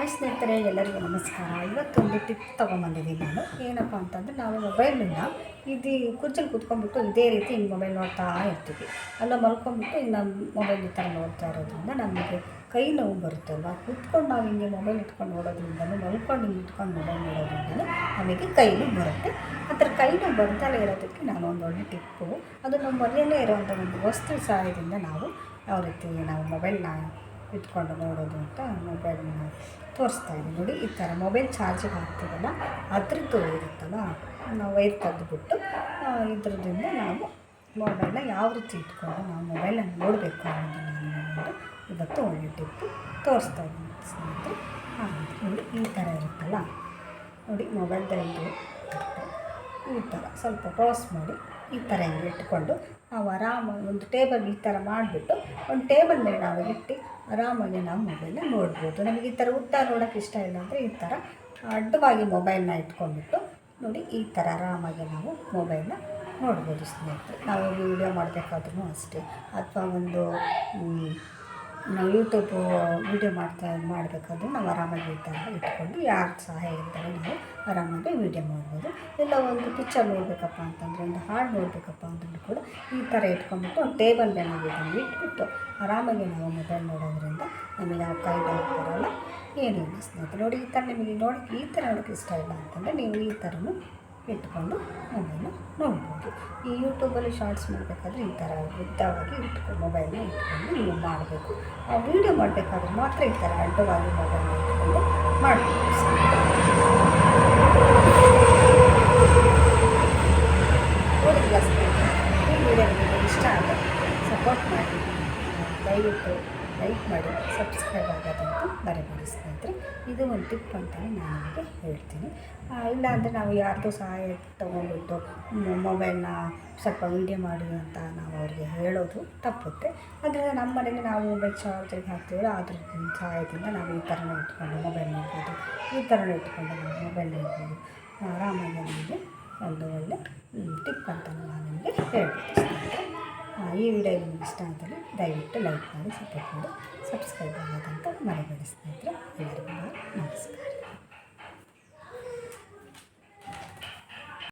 Hi ಸ್ನೇಹಿತರೆ, ಎಲ್ಲರಿಗೂ ನಮಸ್ಕಾರ. ಇವತ್ತೊಂದು ಟಿಪ್ ತೊಗೊಂಬಂದಿದ್ದೀನಿ ನಾನು. ಏನಪ್ಪ ಅಂತಂದರೆ, ನಾವು ಮೊಬೈಲಿಂದ ಇದು ಕುರ್ಚಲ್ಲಿ ಕೂತ್ಕೊಂಡ್ಬಿಟ್ಟು ಇದೇ ರೀತಿ ಹಿಂಗೆ ಮೊಬೈಲ್ ನೋಡ್ತಾ ಇರ್ತೀವಿ. ಅಲ್ಲ, ಮಲ್ಕೊಂಡ್ಬಿಟ್ಟು ನಮ್ಮ ಮೊಬೈಲ್ ಈ ಥರ ನೋಡ್ತಾ ಇರೋದ್ರಿಂದ ನಮಗೆ ಕೈ ನೋವು ಬರುತ್ತಲ್ವ ಕುತ್ಕೊಂಡು ನಾವು ಹಿಂಗೆ ಮೊಬೈಲ್ ಇಟ್ಕೊಂಡು ನೋಡೋದ್ರಿಂದಲೂ ಮಲ್ಕೊಂಡು ಹಿಂಗೆ ಇಟ್ಕೊಂಡು ಮೊಬೈಲ್ ನೋಡೋದ್ರಿಂದಲೂ ನಮಗೆ ಕೈ ನೋವು ಬರುತ್ತೆ. ಆ ಥರ ಕೈ ಇರೋದಕ್ಕೆ ನಾನು ಒಂದು ಒಳ್ಳೆ ಟಿಪ್ಪು. ಅದು ನಮ್ಮ ಮನೆಯಲ್ಲೇ ಇರೋವಂಥ ಒಂದು ವಸ್ತು ಸಹಾಯದಿಂದ ನಾವು ಯಾವ ರೀತಿ ನಾವು ಮೊಬೈಲ್ನ ಇಟ್ಕೊಂಡು ನೋಡೋದು ಅಂತ ಮೊಬೈಲ್ ತೋರಿಸ್ತಾ ಇದ್ದೀನಿ. ನೋಡಿ, ಈ ಥರ ಮೊಬೈಲ್ ಚಾರ್ಜಿಗೆ ಹಾಕ್ತೀವಲ್ಲ ಅದ್ರದ್ದು ಇರುತ್ತಲ್ಲ, ನಾವು ವೈರ್ ತೆಗೆದುಬಿಟ್ಟು ಇದ್ರದಿಂದ ನಾವು ಮೊಬೈಲ್ನ ಯಾವ ರೀತಿ ಇಟ್ಕೊಂಡು ನಾವು ಮೊಬೈಲನ್ನು ನೋಡಬೇಕು ಅನ್ನೋದನ್ನು ಇವತ್ತು ಒಳ್ಳೆ ಟಿಪ್ಪು ತೋರಿಸ್ತಾ ಇದ್ದೀನಿ ಸ್ನೇಹಿತರೆ. ನೋಡಿ, ಈ ಥರ ಇರುತ್ತಲ್ಲ? ನೋಡಿ ಮೊಬೈಲ್ದಲ್ಲಿ ಈ ಥರ ಸ್ವಲ್ಪ ಕ್ರಾಸ್ ಮಾಡಿ ಈ ಥರ ಹಿಂಗೆ ಇಟ್ಕೊಂಡು ನಾವು ಆರಾಮಾಗಿ ಒಂದು ಟೇಬಲ್ ಈ ಥರ ಮಾಡಿಬಿಟ್ಟು, ಒಂದು ಟೇಬಲ್ ಮೇಲೆ ನಾವು ಇಟ್ಟು ಆರಾಮಾಗಿ ನಾವು ಮೊಬೈಲ್ನ ನೋಡ್ಬೋದು. ನಮಗೆ ಈ ಥರ ಉದ್ದ ನೋಡೋಕೆ ಇಷ್ಟ ಇಲ್ಲ ಅಂದರೆ ಈ ಥರ ಅಡ್ಡವಾಗಿ ಮೊಬೈಲ್ನ ಇಟ್ಕೊಂಡ್ಬಿಟ್ಟು ನೋಡಿ ಈ ಥರ ಆರಾಮಾಗಿ ನಾವು ಮೊಬೈಲ್ನ ನೋಡ್ಬೋದು ಸ್ನೇಹಿತರೆ. ನಾವು ವೀಡಿಯೋ ಮಾಡಬೇಕಾದ್ರೂ ಅಷ್ಟೇ. ಅಥವಾ ಒಂದು ನಾವು ಯೂಟ್ಯೂಬು ವೀಡಿಯೋ ಮಾಡ್ತಾ ಮಾಡಬೇಕಾದ್ರೂ ನಾವು ಆರಾಮಾಗಿ ಇಟ್ಕೊಂಡು ಯಾರ ಸಹಾಯ ಇರ್ತಾರೆ ನಾವು ಆರಾಮಾಗಿ ವೀಡಿಯೋ ಮಾಡ್ಬೋದು. ಇಲ್ಲ ಒಂದು ಪಿಕ್ಚರ್ ನೋಡಬೇಕಪ್ಪ ಅಂತಂದರೆ, ಒಂದು ಹಾಡು ನೋಡಬೇಕಪ್ಪ ಅಂತಂದ್ರೆ ಕೂಡ ಈ ಥರ ಇಟ್ಕೊಂಡ್ಬಿಟ್ಟು ಒಂದು ಟೇಬಲ್ ಮೇಲೆ ಇದನ್ನು ಇಟ್ಬಿಟ್ಟು ಆರಾಮಾಗಿ ನಾವು ಮೊಬೈಲ್ ನೋಡೋದ್ರಿಂದ ನಮಗೆ ಯಾವ ಕೈ ಬರೋಲ್ಲ ಏನಿಲ್ಲ ಸ್ನೇಹಿತರೆ. ನೋಡಿ ಈ ಥರ ನಿಮಗೆ ನೋಡಿ ಈ ಥರ ನೋಡೋಕ್ಕೆ ಇಷ್ಟ ಇಲ್ಲ ಅಂತಂದರೆ ನೀವು ಈ ಥರನೂ ಇಟ್ಕೊಂಡು ಮೊಬೈಲ್ನ ನೋಡ್ಬೋದು. ಈ ಯೂಟ್ಯೂಬಲ್ಲಿ ಶಾರ್ಟ್ಸ್ ಮಾಡಬೇಕಾದ್ರೆ ಈ ಥರ ಉದ್ದವಾಗಿ ಇಟ್ಕೊಂಡು ಮೊಬೈಲ್ನ ಇಟ್ಕೊಂಡು ನೀವು ಮಾಡಬೇಕು. ಆ ವೀಡಿಯೋ ಮಾಡಬೇಕಾದ್ರೆ ಮಾತ್ರ ಈ ಥರ ಅಡ್ಡವಾಗಿ ಮೊಬೈಲ್ನ ಇಟ್ಕೊಂಡು ಮಾಡಬೇಕು ಇಷ್ಟ ಆಗುತ್ತೆ ಸಪೋರ್ಟ್ ಮಾಡಿ. ದಯವಿಟ್ಟು ಲೈಕ್ ಮಾಡಿ ಸಬ್ಸ್ಕ್ರೈಬ್ ಆಗೋದಂತ ಬರಬೇಡಿ ಸ್ನೇಹಿತರೆ ಇದು ಒಂದು ಟಿಪ್ ಅಂತಲೇ ನಾನು ನಿಮಗೆ ಹೇಳ್ತೀನಿ. ಇಲ್ಲಾಂದರೆ ನಾವು ಯಾರ್ದೋ ಸಹಾಯ ತೊಗೊಂಡ್ಬಿಟ್ಟು ಮೊಬೈಲ್ನ ಸ್ವಲ್ಪ ವೀಡಿಯೋ ಮಾಡಿ ಅಂತ ನಾವು ಅವರಿಗೆ ಹೇಳೋದು ತಪ್ಪುತ್ತೆ. ಅದರಿಂದ ನಮ್ಮ ಮನೇಲಿ ನಾವು ಮೊಬೈಲ್ ಚಾರ್ಜಿಗೆ ಹಾಕ್ತೀವಲ್ಲ ಅದ್ರ ಸಹಾಯದಿಂದ ನಾವು ಈ ಥರನೇ ಇಟ್ಕೊಂಡು ಮೊಬೈಲ್ ನೋಡ್ಬೋದು ಈ ಥರನೇ ಇಟ್ಕೊಂಡು ನಾವು ಮೊಬೈಲ್ ನೋಡ್ಬೋದು ಆರಾಮಾಗಿ ನಮಗೆ ಒಂದು ಒಳ್ಳೆ ಟಿಪ್ ಅಂತ ನಾನು ನಿಮಗೆ ಆ, ಈ ವಿಡಿಯೋ ನಿಮ್ಗೆ ಇಷ್ಟ ಆದರೆ ದಯವಿಟ್ಟು ಲೈಕ್ ಮಾಡಿ ಸಪೋರ್ಟ್ ಮಾಡಿ ಸಬ್ಸ್ಕ್ರೈಬ್ ಆಗೋದಂತ ಮರಿಬೇಡಿ ಸ್ನೇಹಿತರೆ. ಎಲ್ಲರಿಗೂ